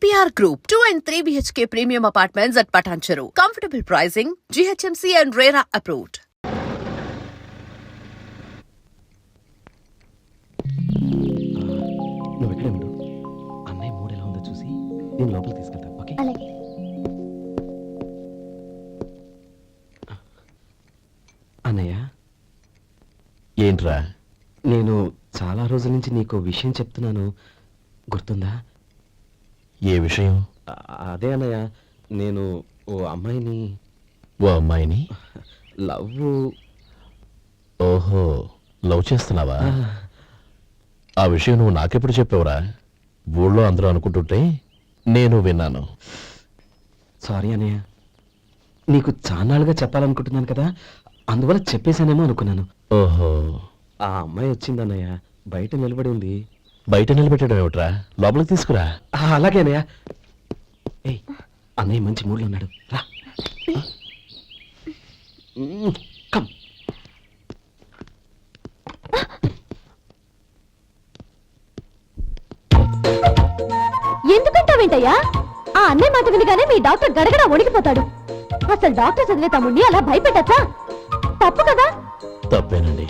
APR Group, 2 and 3 BHK premium apartments at Patancheru. Comfortable pricing, GHMC and RERA approved. నువ్వు ఎక్కడే ఉండు అన్నయ్య మూడు ఎలా ఉందో చూసి నేను లోపలికి తీసుకెళ్తాను ఓకే అలాగే అన్నయ్య ఏంట్రా నేను చాలా రోజుల నుంచి నీకు విషయం చెప్తున్నాను గుర్తుందా ఏ విషయం? అదే అన్నయ్య నేను ఓ అమ్మాయిని ఓ అమ్మాయిని? లవ్ ఓహో లవ్ చేస్తున్నావా? ఆ విషయం నువ్వు నాకెప్పుడు చెప్పావురా? ఊళ్ళో అందరూ అనుకుంటుంటే నేను విన్నాను. సారీ అన్నయ్య నీకు చాన్నాళ్ళుగా చెప్పాలనుకుంటున్నాను కదా అందువల్ల చెప్పేశానేమో అనుకున్నాను. ఓహో. ఆ అమ్మాయి వచ్చింది అన్నయ్య బయట నిలబడి ఉంది. బయట నిలబెట్టడం ఏమిట్రా? లోపలికి తీసుకురా. ఆ, అలాగే అన్నయ్య. ఏయ్ అన్నయ్య మంచి మూడ్లో ఉన్నాడు. రా. కమ్. ఎందుకంటావేంటయ్యా? ఆ అన్నయ్య మాట వినగానే మీ డాక్టర్ గడగడ వణికిపోతాడు. అసలు డాక్టర్ చదివే తమ్ముడిని అలా భయపెట్టచ్చా? తప్పు కదా? తప్పేనండి.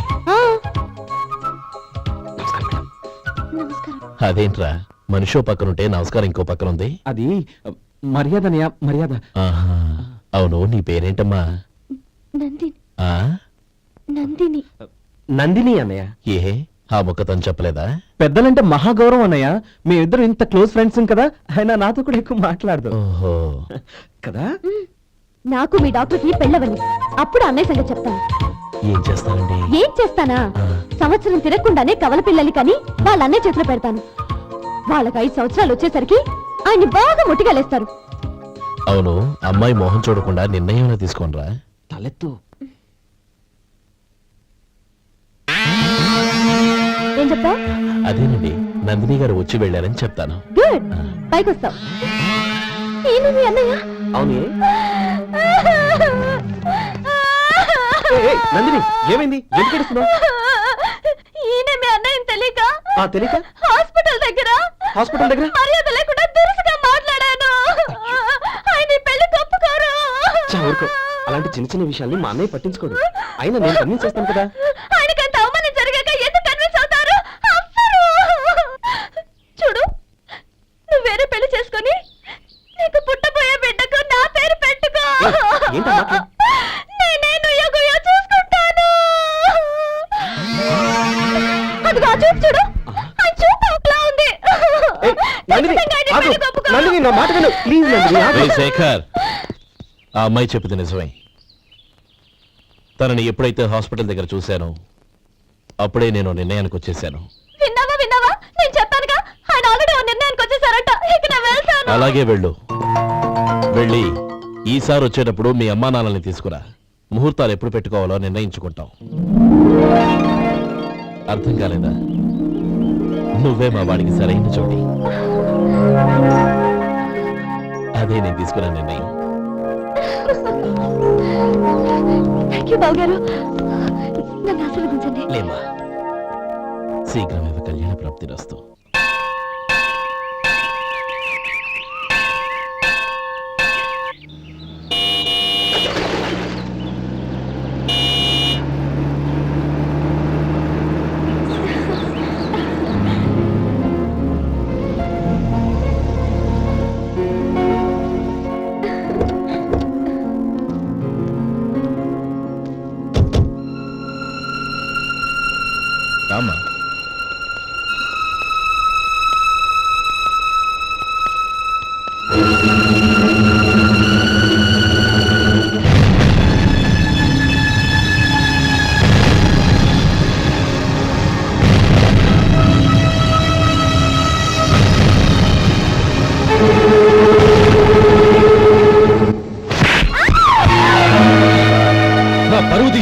అదేంట్రా? మనిషో పక్కనుంటే నమస్కారం ఇంకో పక్కన ఉంది అది మర్యాద మర్యాద. ఆహా అవును నీ పేరేంటమ్మా? నందిని. ఆ? నందిని. నందిని అన్నయ్య. ఏ ఆ ముక్క తను చెప్పలేదా? పెద్దలంటే మహాగౌరవం అన్నయ్య. మేమిద్దరం ఇంత క్లోజ్ ఫ్రెండ్స్ కదా ఆయన నాతో కూడా ఎక్కువ మాట్లాడదు. ఓహో. కదా? నాకు మీ డాక్టర్కి పెళ్ళవని. అప్పుడు అన్నయ్య సంగతి చెప్తాను. ఏం చేస్తానండి ఏం చేస్తానా? సంవత్సరం తిరగకుండానే కవల పిల్లల్ని కని వాళ్ళ అన్నయ్య చేతిలో పెడతాను. వాళ్ళకి ఐదు సంవత్సరాలు వచ్చేసరికి ఆయన్ని బాగా ముట్టిగలేస్తారు అవును అమ్మాయి మొహం చూడకుండా నిర్ణయం తీసుకోనరా తలెత్తు. ఏం చెప్తావు? అదేనండి నందిని గారు వచ్చి వెళ్ళారని చెప్తాను. గుడ్. పైకి వస్తావు మీ అన్నయ్య? అవును. నందిని ఏమైంది? ఎందుకు ఏడుస్తున్నావు? ఈయన మీ అన్నయ్య తెలియక? ఆ తెలియక? హాస్పిటల్ దగ్గర? హాస్పిటల్ దగ్గర? మర్యాద లేకుండా దురుసుగా మాట్లాడాను. ఆయన పెళ్ళి తప్పుకోరు. అలాంటి చిన్న చిన్న విషయాల్ని మా అన్నయ్య పట్టించుకోడు. అయినా నేను కన్విన్స్ చేస్తాను కదా. నందిని నా మాట విను. ప్లీజ్ నందిని ఆగు. రేయ్ శేఖర్ ఆ అమ్మాయి చెప్పింది నిజమే. తనని ఎప్పుడైతే హాస్పిటల్ దగ్గర చూశానో అప్పుడే నేను నిర్ణయానికి వచ్చేసాను. విన్నావా విన్నావా? నేను చెప్పానుగా ఆయన ఆల్రెడీ ఓ నిర్ణయానికి వచ్చేసారట. ఇక నేను వెళ్తాను. అలాగే వెళ్ళు. వెళ్ళి ఈసారి వచ్చేటప్పుడు మీ అమ్మా నాన్నల్ని తీసుకురా. ముహూర్తాలు ఎప్పుడు పెట్టుకోవాలో నిర్ణయించుకుంటాం. అర్థం కాలేదా? నువ్వే మా వాడికి సరైన చోటి అదే నేను తీసుకున్న నిర్ణయం. థ్యాంక్ యూ నన్ను ఆశీర్వదించండి. శీఘ్రమేవ కళ్యాణ ప్రాప్తి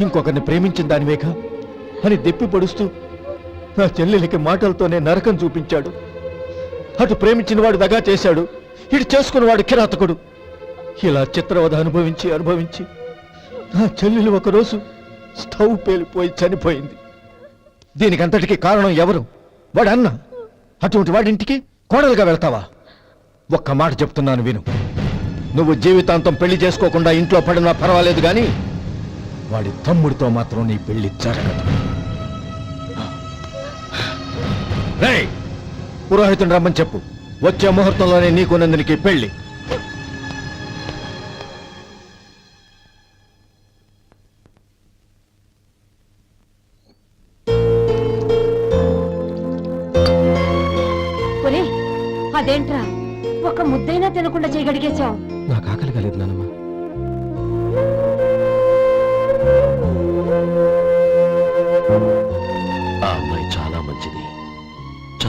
ఇంకొకరిని ప్రేమించిన దానివేగా అని దెప్పి పొడుస్తూ నా చెల్లెలికి మాటలతోనే నరకం చూపించాడు. అటు ప్రేమించిన వాడు దగా చేశాడు. ఇటు చేసుకున్నవాడు కిరాతకుడు. ఇలా చిత్రవధ అనుభవించి అనుభవించి నా చెల్లెలు ఒకరోజు స్టవ్ పేలిపోయి చనిపోయింది. దీనికంతటికి కారణం ఎవరు? వాడు అన్న. అటువంటి వాడింటికి కోడలుగా వెళ్తావా? ఒక్క మాట చెప్తున్నాను విను. నువ్వు జీవితాంతం పెళ్ళి చేసుకోకుండా ఇంట్లో పడినా పర్వాలేదు కానీ వాడి తమ్ముడితో మాత్రం నీ పెళ్ళి జరగదు. రేయ్, పురోహితుని రమ్మని చెప్పు. వచ్చే ముహూర్తంలోనే నీకు నందినికి పెళ్ళి. అదేంట్రా? ఒక ముద్దైనా తినకుండా చేయగడిగేశావు. నాకు ఆకలి కాలేదు నానమ్మ.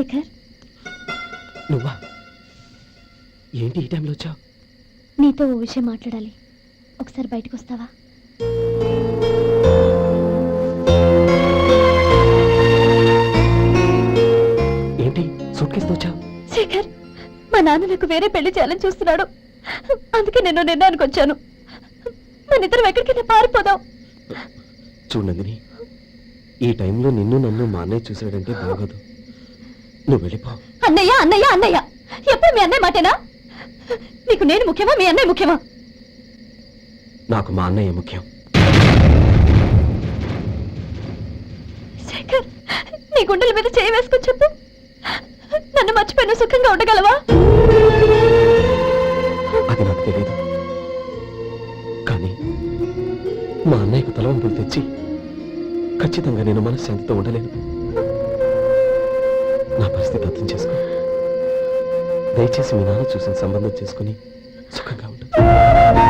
శేఖర్. నువ్వా? ఏంటి ఈ టైంలో వచ్చావు? నీతో ఓ విషయం మాట్లాడాలి. ఒకసారి బయటకు వస్తావా? ఏంటి? సూట్ కేసుతో వచ్చావు? శేఖర్ మా నాన్న నాకు వేరే పెళ్ళి చేయాలని చూస్తున్నాడు. అందుకే నేను నిర్ణయానికి వచ్చాను. మన ఇద్దరం ఎక్కడికైనా పారిపోదాం. చూడండి ఈ టైంలో నిన్ను నన్ను మా అన్నయ్య చూశాడంటే బాగోదు. నువ్వు వెళ్ళిపో. అన్నయ్య అన్నయ్య అన్నయ్య! ఎప్పుడు మీ అన్నయ్య మాటేనా? నీకు నేను ముఖ్యమా మీ అన్నయ్య ముఖ్యమా? నాకు మా అన్నయ్య ముఖ్యం. శేఖర్ నీ గుండెల మీద చేయి వేసుకొని చెప్పు. నన్ను మర్చిపోయిన సుఖంగా ఉండగలవా? అది నాకు తెలియదు. కానీ మా అన్నయ్యకు తలవంపులు తెచ్చి ఖచ్చితంగా నేను మనశ్శాంతితో ఉండలేను. నా పరిస్థితి అర్థం చేసుకో. దయచేసి మీ నాన్న చూసిన సంబంధం చేసుకుని సుఖంగా ఉంటుంది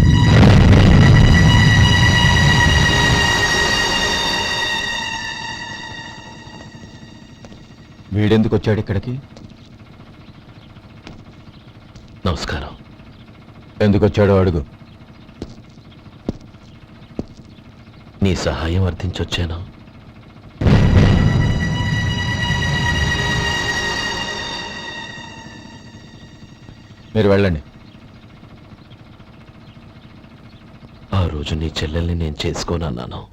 వీడెందుకు వచ్చాడు ఇక్కడికి? నమస్కారం. ఎందుకు వచ్చాడో అడుగు. నీ సహాయం అర్థించొచ్చాను? మీరు వెళ్ళండి. ఆ రోజు నీ చెల్లెల్ని నేను చేసుకోనన్నాను.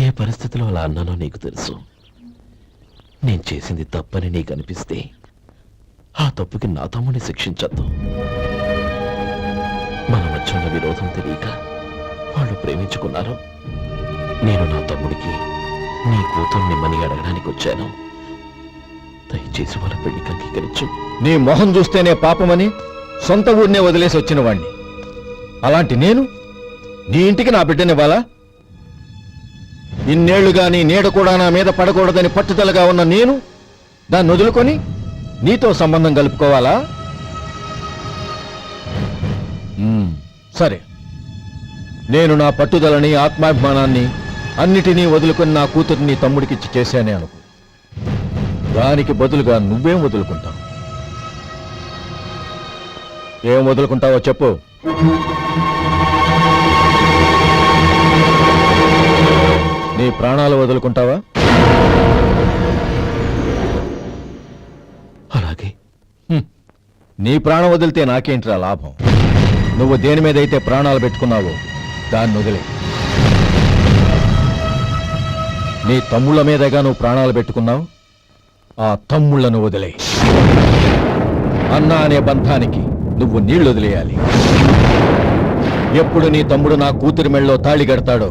ఏ పరిస్థితిలో అలా అన్నానో నీకు తెలుసు. నేను చేసింది తప్పని నీకు అనిపిస్తే ఆ తప్పుకి నా తమ్ముని శిక్షించద్దు. మన మధ్య ఉన్న విరోధం తెలియక వాళ్ళు ప్రేమించుకున్నారు నేను నా తమ్ముడికి నీ కూతుర్ని మని అడగడానికి వచ్చాను. దయచేసి వాళ్ళ పెళ్ళికి అంగీకరించు. నీ మొహం చూస్తేనే పాపమని సొంత ఊరినే వదిలేసి వచ్చిన వాణ్ణి. అలాంటి నేను నీ ఇంటికి నా బిడ్డనివ్వాలా? ఇన్నేళ్ళుగా నీ నీడ కూడా నా మీద పడకూడదని పట్టుదలగా ఉన్న నేను దాన్ని వదులుకొని నీతో సంబంధం కలుపుకోవాలా? సరే. నేను నా పట్టుదలని ఆత్మాభిమానాన్ని అన్నిటినీ వదులుకొని నా కూతుర్ని తమ్ముడికిచ్చి చేశానే అనుకో. దానికి బదులుగా నువ్వేం వదులుకుంటావు? ఏం వదులుకుంటావో చెప్పు. నీ ప్రాణాలు వదులుకుంటావా? అలాగే. నీ ప్రాణం వదిలితే నాకేంట్రా లాభం? నువ్వు దేని మీద అయితే ప్రాణాలు పెట్టుకున్నావో దాన్ని వదిలే. నీ తమ్ముళ్ళ మీదగా నువ్వు ప్రాణాలు పెట్టుకున్నావు ఆ తమ్ముళ్ళను వదిలే. అన్న అనే బంధానికి నువ్వు నీళ్ళు వదిలేయాలి. ఎప్పుడు నీ తమ్ముడు నా కూతురి మెళ్ళలో తాళి కడతాడో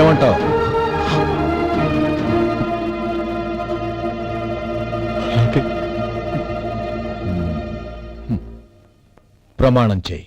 ఏమంటావు? ప్రమాణం చేయి.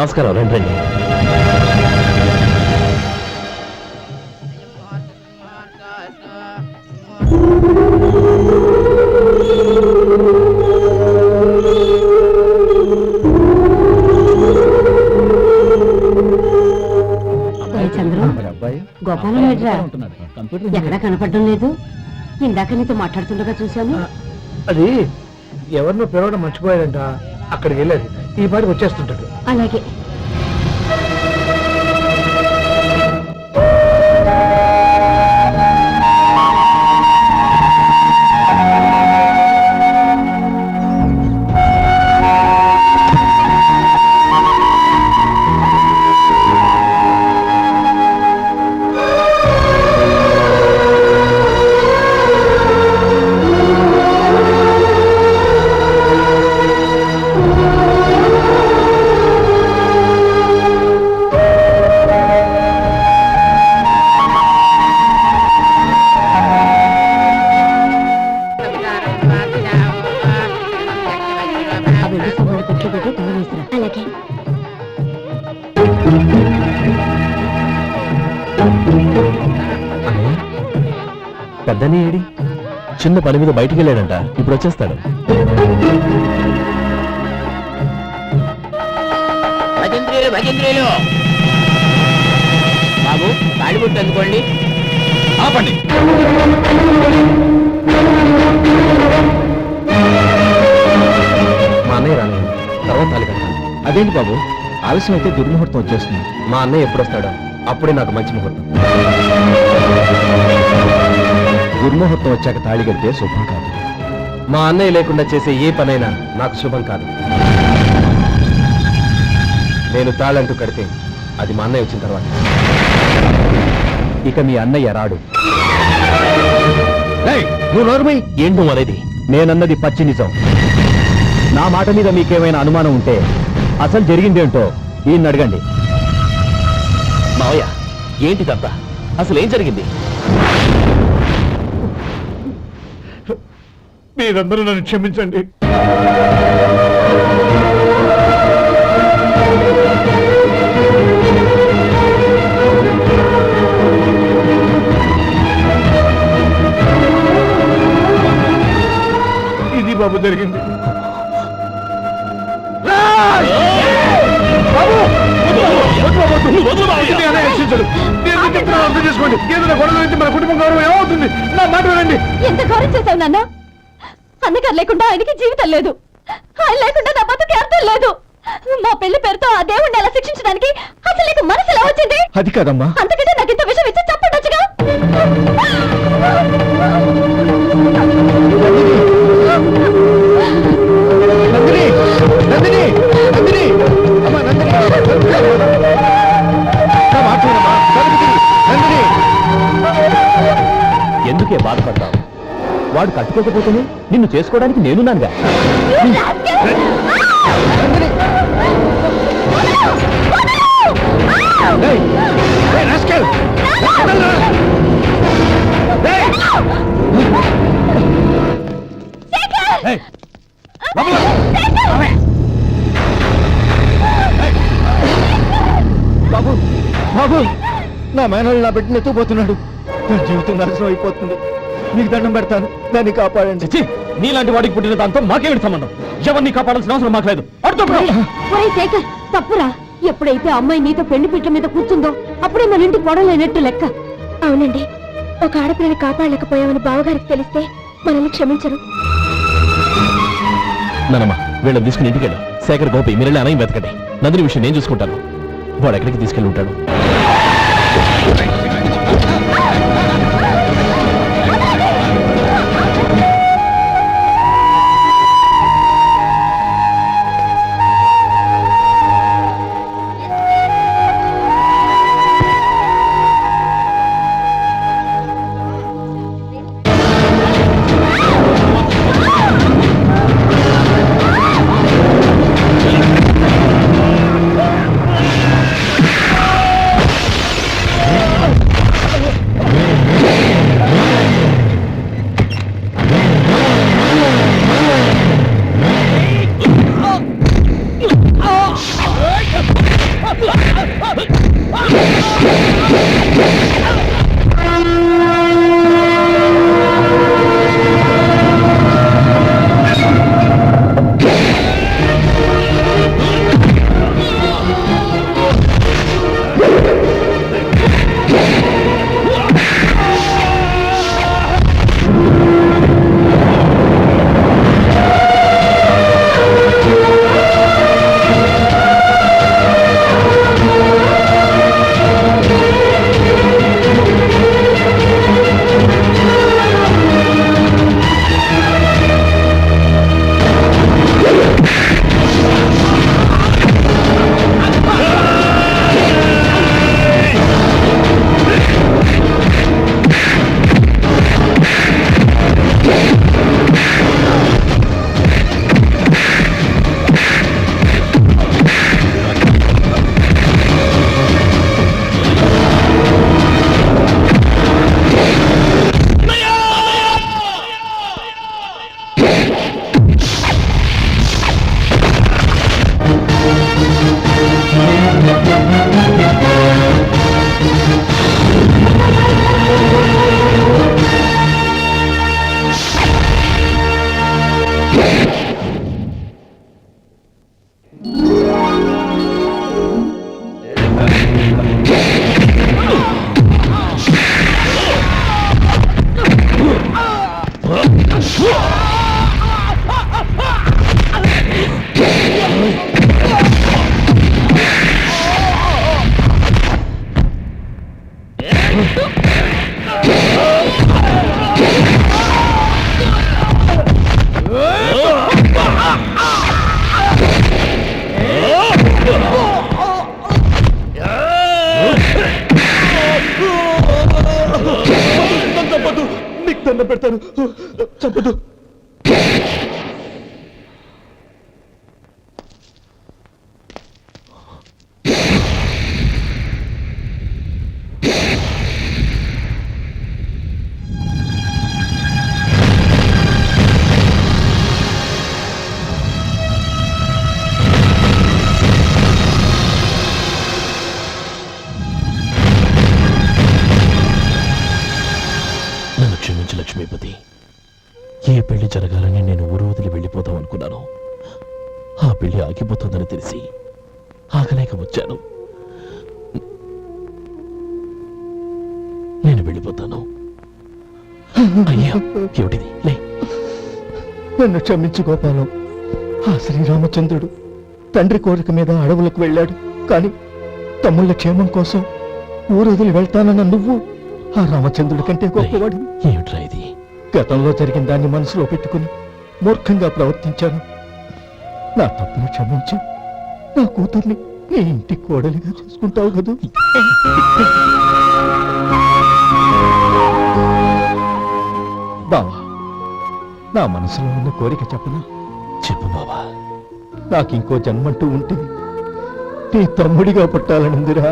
నమస్కారం రండి రండి. గోపాలం ఎక్కడా కనపడడం లేదు. ఇందాక నీతో మాట్లాడుతుండగా చూశాను. అది ఎవరినో పిలవడం మర్చిపోయాడంట. అక్కడికి వెళ్ళాడు. ఈ పాటికి వచ్చేస్తుంటాడు. అలాగే. పెద్దని ఏడి? చిన్న పని మీద బయటికి వెళ్ళాడంట ఇప్పుడు వచ్చేస్తాడు. భజంత్రీలు భజంత్రీలు! బాబు తాడిబుట్టు అందుకోండి. ఆపండి. మా అన్నయ్య రాలేదు. తర్వాత కట్టాలి అదేంటి బాబు? ఆలస్యం అయితే దుర్ముహూర్తం వచ్చేస్తుంది. మా అన్నయ్య ఎప్పుడు వస్తాడో అప్పుడే నాకు మంచి ముహూర్తం. దుర్ముహూర్తం వచ్చాక తాళి కడితే శుభం కాదు. మా అన్నయ్య లేకుండా చేసే ఏ పనైనా నాకు శుభం కాదు. నేను తాళంటూ కడితే అది మా అన్నయ్య వచ్చిన తర్వాత. ఇక మీ అన్నయ్య రాడు. నువ్వు నోరుమై ఏంటి నువ్వు అనేది? నేనన్నది పచ్చి నిజం. నా మాట మీద మీకేమైనా అనుమానం ఉంటే అసలు జరిగిందేంటో ఈయన్ని అడగండి. మావయ్య ఏంటిదంతా? అసలు ఏం జరిగింది? మీరందరూ నన్ను క్షమించండి. ఇది బాబు జరిగింది. చేసుకోండి. ఏదైనా గొడవ మన కుటుంబం గౌరవం ఏమవుతుంది? నా మాట వినండి. ఎంత గౌరవం చేశావు నాన్న? అన్నగారు లేకుండా ఆయనకి జీవితం లేదు. ఆయన లేకుండా నా బతుకి అర్థం లేదు. మా పెళ్ళి పేరుతో ఆ దేవుణ్ణి అలా శిక్షించడానికి అసలు నీకు మనసు ఎలా వచ్చింది? అది కాదమ్మా. అంతకంటే నాకు ఇంత విషయం ఇచ్చి చంపడొచ్చుగా నందిని నందిని నందిని. అమ్మా నందిని. నా మాట వినమ్మా. తలుపు తీయి. నందిని. ఎందుకే బాధపడ్డావు? వాడు కట్టుకోకపోతేనే నిన్ను చేసుకోవడానికి నేనున్నానుగా! బాబు! బాబు! నా మేనల్ నా బిడ్డను ఎత్తుకుపోతున్నాడు. నా జీవితం నాశనం అయిపోతుంది. మీకు దండం పెడతాను. దాన్ని కాపాడండి. చిచ్చి నీలాంటి వాడికి పుట్టిన దాంతో మాకేమిటి సంబంధం. ఎవరిని కాపాడాల్సిన అవసరం మాకు లేదు. అర్థం ఒరేయ్ శేఖర్ తప్పురా. ఎప్పుడైతే అమ్మాయి నీతో పెళ్ళి పీట మీద కూర్చుందో అప్పుడే మన ఇంటి పొడలేనట్టు లెక్క. అవునండి. ఒక ఆడపిల్లని కాపాడలేకపోయామని బావగారికి తెలిస్తే మనల్ని క్షమించరు. నానమ్మ వీళ్ళని తీసుకుని ఇంటికి వెళ్ళు. శేఖర్ గోపి మీరు వెళ్ళి అనయం వెతకండి. నందిని విషయం నేను చూసుకుంటాను. వాడు ఎక్కడికి తీసుకెళ్ళి ఉంటాడు? దండం పెడతాను. చంపదు నేను వెళ్ళిపోతాను. అయ్యా ఏమిటిది? లే. నన్ను క్షమించు గోపాలం. ఆ శ్రీరామచంద్రుడు తండ్రి కోరిక మీద అడవులకు వెళ్ళాడు. కానీ తమ్ముళ్ళ క్షేమం కోసం ఊరు వదిలి వెళ్తానన్న నువ్వు ఆ రామచంద్రుడి కంటే గొప్పవాడు ఏమిట్రా ఇది? గతంలో జరిగిన దాన్ని మనసులో పెట్టుకుని మూర్ఖంగా ప్రవర్తించాను. నా తప్పును క్షమించి. నా కూతుర్ని నీ ఇంటి కోడలిగా చేసుకుంటావు కదూ? బావా నా మనసులో ఉన్న కోరిక చెప్పనా? చెప్పు బావా. నాకు ఇంకో జన్మంటూ ఉంటుంది నీ తమ్ముడిగా పుట్టాలనుందిరా.